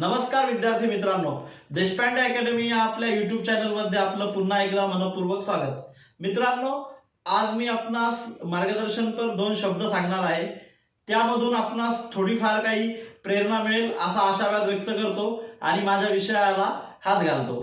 नमस्कार विद्यार्थी मित्रांनो. देशपांडे अकॅडमी या आपल्या युट्यूब चॅनलमध्ये आपलं पुन्हा एकदा मनपूर्वक स्वागत. मित्रांनो आज मी आपणास मार्गदर्शनपर दोन शब्द सांगणार आहे. त्यामधून आपणास थोडीफार काही प्रेरणा मिळेल असा आशावाद व्यक्त करतो आणि माझ्या विषयाला हात घालतो.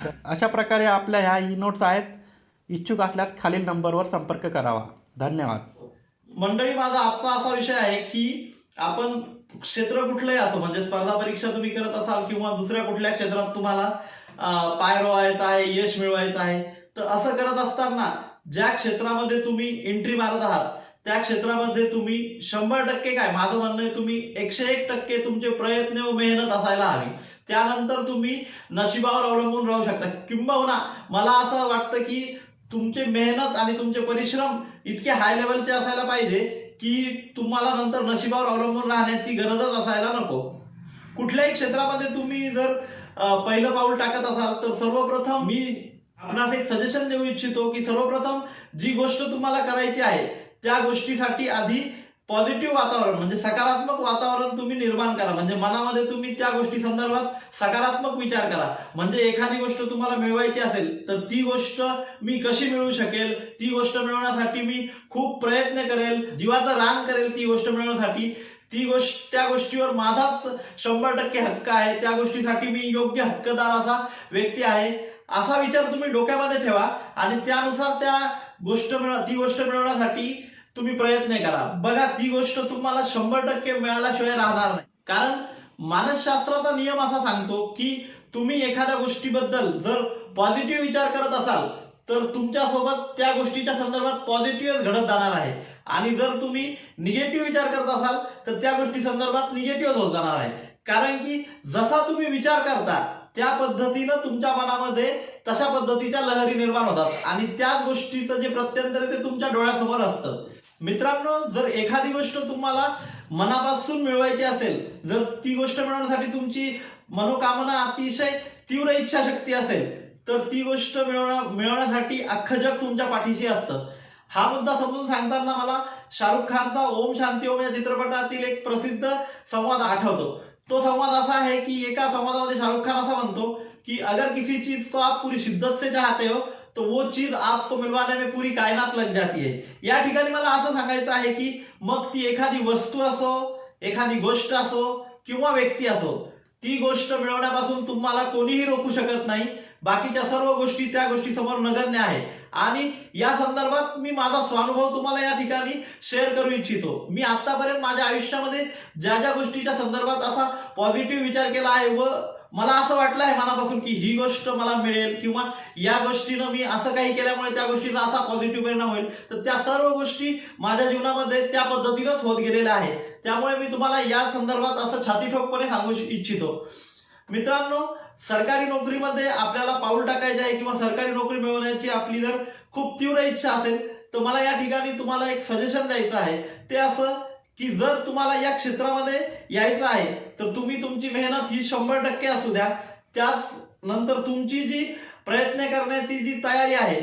अशा प्रकारे आपल्या ह्या ई नोट्स आहेत. इच्छुक असल्यास खालील नंबरवर संपर्क करावा. धन्यवाद. मंडळी माझा आजचा असा विषय आहे की आपण क्षेत्र कुठलंही असो म्हणजे स्पर्धा परीक्षा तुम्ही करत असाल किंवा दुसऱ्या कुठल्या क्षेत्रात तुम्हाला पाय रोवायचं आहे यश मिळवायचं आहे तर असं करत असताना ज्या क्षेत्रामध्ये तुम्ही एंट्री मारत आहात त्या क्षेत्रामध्ये तुम्ही शंभर टक्के काय? माझं म्हणणं आहे तुम्ही एकशे एक टक्के तुमचे प्रयत्न व मेहनत असायला हवी. त्यानंतर तुम्ही नशिबावर अवलंबून राहू शकता. किंबहुना मला असं वाटतं की तुमचे मेहनत आणि तुमचे परिश्रम इतके हाय लेवलचे असायला पाहिजे की तुम्हाला नंतर नशिबावर अवलंबून राहण्याची गरजच असायला नको. कुठल्याही क्षेत्रामध्ये तुम्ही जर पहिलं पाऊल टाकत असाल तर सर्वप्रथम मी आपणास एक सजेशन देऊ इच्छितो की सर्वप्रथम जी गोष्ट तुम्हाला करायची आहे त्या गोष्टीसाठी आधी पॉझिटिव्ह वातावरण म्हणजे सकारात्मक वातावरण तुम्ही निर्माण करा. म्हणजे मनामध्ये तुम्ही त्या गोष्टी संदर्भात सकारात्मक विचार करा. म्हणजे एखादी गोष्ट तुम्हाला मिळवायची असेल तर ती गोष्ट मी कशी मिळवू शकेल? ती गोष्ट मिळवण्यासाठी मी खूप प्रयत्न करेल. जीवाचा रान करेल ती गोष्ट मिळवण्यासाठी. ती गोष्ट त्या गोष्टीवर माझाच शंभर टक्के हक्क आहे. त्या गोष्टीसाठी मी योग्य हक्कदार असा व्यक्ती आहे. असा विचार तुम्ही डोक्यामध्ये ठेवा आणि त्यानुसार त्या गोष्ट मिळव ती गोष्ट मिळवण्यासाठी तुम्ही प्रयत्न करा. बघा ती गोष्ट तुम्हाला शंभर टक्के मिळाल्याशिवाय राहणार नाही. कारण मानसशास्त्राचा नियम असा सांगतो की तुम्ही एखाद्या गोष्टीबद्दल जर पॉझिटिव्ह विचार करत असाल तर तुमच्यासोबत त्या गोष्टीच्या संदर्भात पॉझिटिव्हच घडत जाणार आहे. आणि जर तुम्ही निगेटिव्ह विचार करत असाल तर त्या गोष्टी संदर्भात निगेटिव्ह होत जाणार आहे. कारण की जसा तुम्ही विचार करता त्या पद्धतीनं तुमच्या मनामध्ये तशा पद्धतीच्या लहरी निर्माण होतात. आणि त्याच गोष्टीचं जे प्रत्यंतर आहे ते तुमच्या डोळ्यासमोर असतं. मित्रांनो जर एखादी गोष्ट तुम्हाला मनापासून मिळवायची असेल जर ती गोष्ट मिळवण्यासाठी तुमची मनोकामना अतिशय तीव्र इच्छाशक्ती असेल तर ती गोष्ट मिळवण्या मिळवण्यासाठी अख्खं जग तुमच्या पाठीशी असतं. हा मुद्दा समजून सांगताना मला शाहरुख खानचा ओम शांती ओम या चित्रपटातील एक प्रसिद्ध संवाद आठवतो. तो संवाद असा आहे की एका संवादामध्ये शाहरुख खान असा म्हणतो कि अगर किसी चीज को आप पूरी शिद्दत से चाहते हो तो वो चीज आपको मिलवाने में पूरी कायनात लग जाती है। या ठिकाणी मला असं सांगायचं आहे की मग ती एखादी वस्तू असो एखादी गोष्ट असो किंवा व्यक्ती असो ती गोष्ट मिळवण्यापासून तुम्हाला कोणीही रोखू शकत नाही. बाकीच्या सर्व गोष्टी त्या गोष्टी समोर नगण्य आहे. आणि या संदर्भात मी माझा स्वानुभव तुम्हाला या ठिकाणी शेअर करू इच्छितो. मी आतापर्यंत माझ्या आयुष्यामध्ये ज्या ज्या गोष्टीच्या संदर्भात असा पॉझिटिव्ह विचार केला आहे व मला असं वाटलं आहे मनापासून की ही गोष्ट मला मिळेल किंवा या गोष्टीनं मी असं काही केल्यामुळे त्या गोष्टीचा असा पॉझिटिव्ह परिणाम होईल. तर त्या सर्व गोष्टी माझ्या जीवनामध्ये त्या पद्धतीनंच होत गेलेल्या आहे त्यामुळे मी तुम्हाला या संदर्भात असं छातीठोकपणे सांगू इच्छितो. मित्रांनो सरकारी नोकरीमध्ये आपल्याला पाऊल टाकायचे आहे किंवा सरकारी नोकरी मिळवण्याची आपली जर खूप तीव्र इच्छा असेल तर मला या ठिकाणी तुम्हाला एक सजेशन द्यायचं आहे. ते असं की जर तुम्हाला या क्षेत्रामध्ये यायचं आहे तर तुम्ही तुमची मेहनत ही शंभर टक्के असू द्या. त्याच नंतर तुमची जी प्रयत्न करण्याची जी तयारी आहे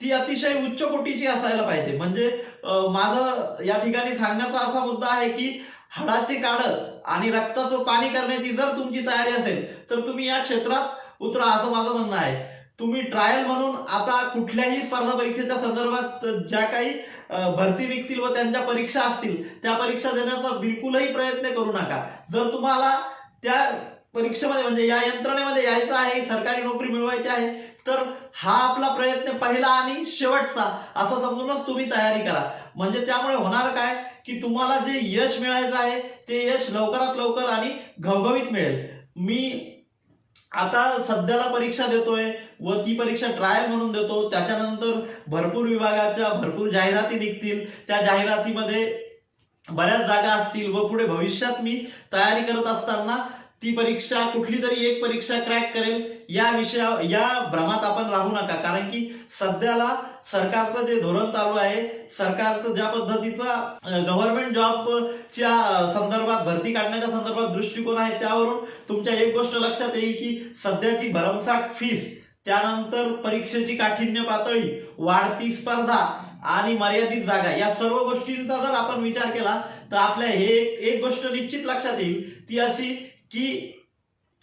ती अतिशय उच्च कोटीची असायला पाहिजे. म्हणजे माझं या ठिकाणी सांगण्याचा असा मुद्दा आहे की हाडाचे काढ आणि रक्ताचं पाणी करण्याची जर तुमची तयारी असेल तर तुम्ही या क्षेत्रात उतरा असं माझं म्हणणं आहे. तुम्ही ट्रायल म्हणून आता कुठल्याही स्पर्धा परीक्षेच्या संदर्भात ज्या काही भरती निघतील व त्यांच्या परीक्षा असतील त्या परीक्षा देण्याचा बिलकुलही प्रयत्न करू नका. जर तुम्हाला त्या परीक्षेमध्ये म्हणजे या यंत्रणेमध्ये यायचं आहे सरकारी नोकरी मिळवायची आहे तर हा आपला प्रयत्न पहिला आणि शेवटचा असं समजूनच तुम्ही तयारी करा. म्हणजे त्यामुळे होणार काय की तुम्हाला जे यश मिळायचं आहे ते यश लवकरात लवकर आणि घवघवीत मिळेल. मी आता सध्याला परीक्षा देतोय व ती परीक्षा ट्रायल म्हणून देतो. त्याच्यानंतर भरपूर विभागाच्या भरपूर जाहिराती निघतील. त्या जाहिरातीमध्ये बऱ्याच जागा असतील व पुढे भविष्यात मी तयारी करत असताना ती परीक्षा कुठली तरी एक परीक्षा क्रॅक करेल. या विषया या भ्रमात आपण राहू नका. कारण की सध्याला सरकारचं जे धोरण चालू आहे सरकारचं ज्या पद्धतीचा गव्हर्नमेंट जॉबच्या संदर्भात भरती काढण्याच्या संदर्भात दृष्टिकोन आहे त्यावरून तुमच्या एक गोष्ट लक्षात येईल की सध्याची भरमसाठ फीस त्यानंतर परीक्षेची काठिण्य पातळी वाढती स्पर्धा आणि मर्यादित जागा या सर्व गोष्टींचा जर आपण विचार केला तर आपल्या हे एक गोष्ट निश्चित लक्षात येईल ती अशी की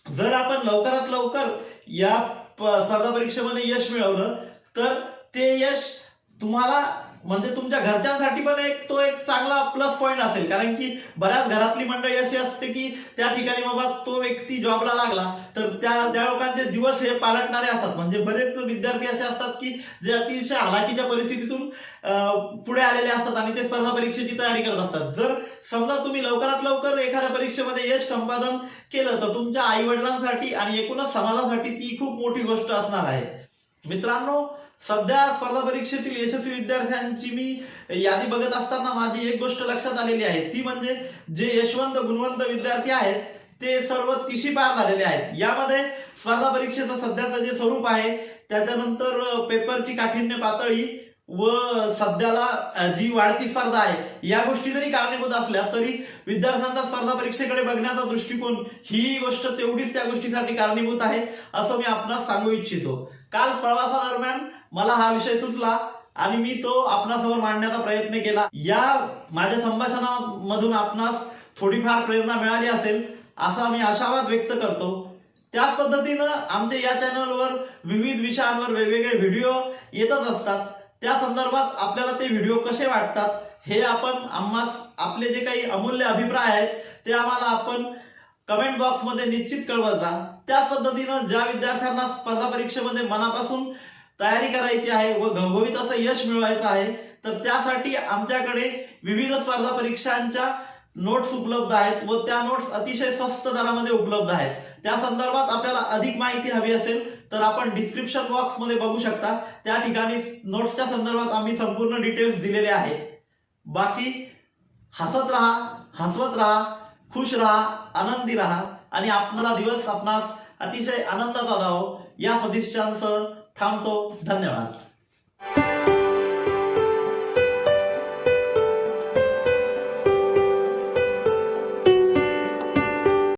जर आपण लवकरात लवकर या स्पर्धा परीक्षेमध्ये यश मिळवलं. तर ते यश तुम्हाला म्हणजे तुमच्या घरच्यांसाठी पण एक तो एक चांगला प्लस पॉईंट असेल. कारण की बऱ्याच घरातली मंडळी अशी असते की त्या ठिकाणी बाबा तो व्यक्ती जॉबला लागला तर त्या त्या लोकांचे दिवस हे पालटणारे असतात. म्हणजे बरेच विद्यार्थी असे असतात की जे अतिशय हालाकीच्या परिस्थितीतून पुढे आलेले असतात आणि ते स्पर्धा परीक्षेची तयारी करत असतात. जर समजा तुम्ही लवकरात लवकर एखाद्या परीक्षेमध्ये यश संपादन केलं तर तुमच्या आई वडिलांसाठी आणि एकूणच समाजासाठी ती खूप मोठी गोष्ट असणार आहे. मित्रांनो सध्या स्पर्धा परीक्षेतील यशस्वी विद्यार्थ्यांची मी यादी बघत असताना माझी एक गोष्ट लक्षात आलेली आहे. ती म्हणजे जे यशवंत गुणवंत विद्यार्थी आहेत ते सर्व तिशी पार झालेले आहेत. यामध्ये स्पर्धा परीक्षेचं सध्याचं जे स्वरूप आहे त्याच्यानंतर पेपरची काठिण्य पातळी व सध्याला जी वाढती स्पर्धा आहे या गोष्टी जरी कारणीभूत असल्या तरी विद्यार्थ्यांचा स्पर्धा परीक्षेकडे बघण्याचा दृष्टिकोन ही गोष्ट तेवढीच त्या गोष्टीसाठी कारणीभूत आहे असं मी आपणास सांगू इच्छितो. काल प्रवासादरम्यान मला हा विषय सुचला आणि मी तो आपणासमोर मांडण्याचा प्रयत्न केला. या माझ्या संभाषणामधून आपणास थोडीफार प्रेरणा मिळाली असेल असा मी आशावाद व्यक्त करतो. त्याच पद्धतीनं आमच्या या चॅनलवर विविध विषयांवर वेगवेगळे व्हिडिओ येतच असतात. त्या संदर्भात आपल्याला ते व्हिडिओ कसे वाटतात हे आपण आम्हास आपले जे काही अमूल्य अभिप्राय आहेत ते आम्हाला आपण कमेंट बॉक्समध्ये निश्चित कळवत जा. त्याच पद्धतीनं ज्या विद्यार्थ्यांना स्पर्धा परीक्षेमध्ये मनापासून तयारी करायची आहे व घवघवीत असं यश मिळवायचं आहे तर त्यासाठी आमच्याकडे विविध स्पर्धा परीक्षांच्या नोट्स उपलब्ध आहेत व त्या नोट्स अतिशय स्वस्त दरामध्ये उपलब्ध आहेत. त्या संदर्भात आपल्याला अधिक माहिती हवी असेल तर आपण डिस्क्रिप्शन बॉक्समध्ये बघू शकता. त्या ठिकाणी नोट्सच्या संदर्भात आम्ही संपूर्ण डिटेल्स दिलेले आहेत. बाकी हसत राहा हसवत राहा. खुश राहा आनंदी राहा आणि आपला दिवस आपणास अतिशय आनंदाचा जावो या सदिच्छांसह थांबतो. धन्यवाद.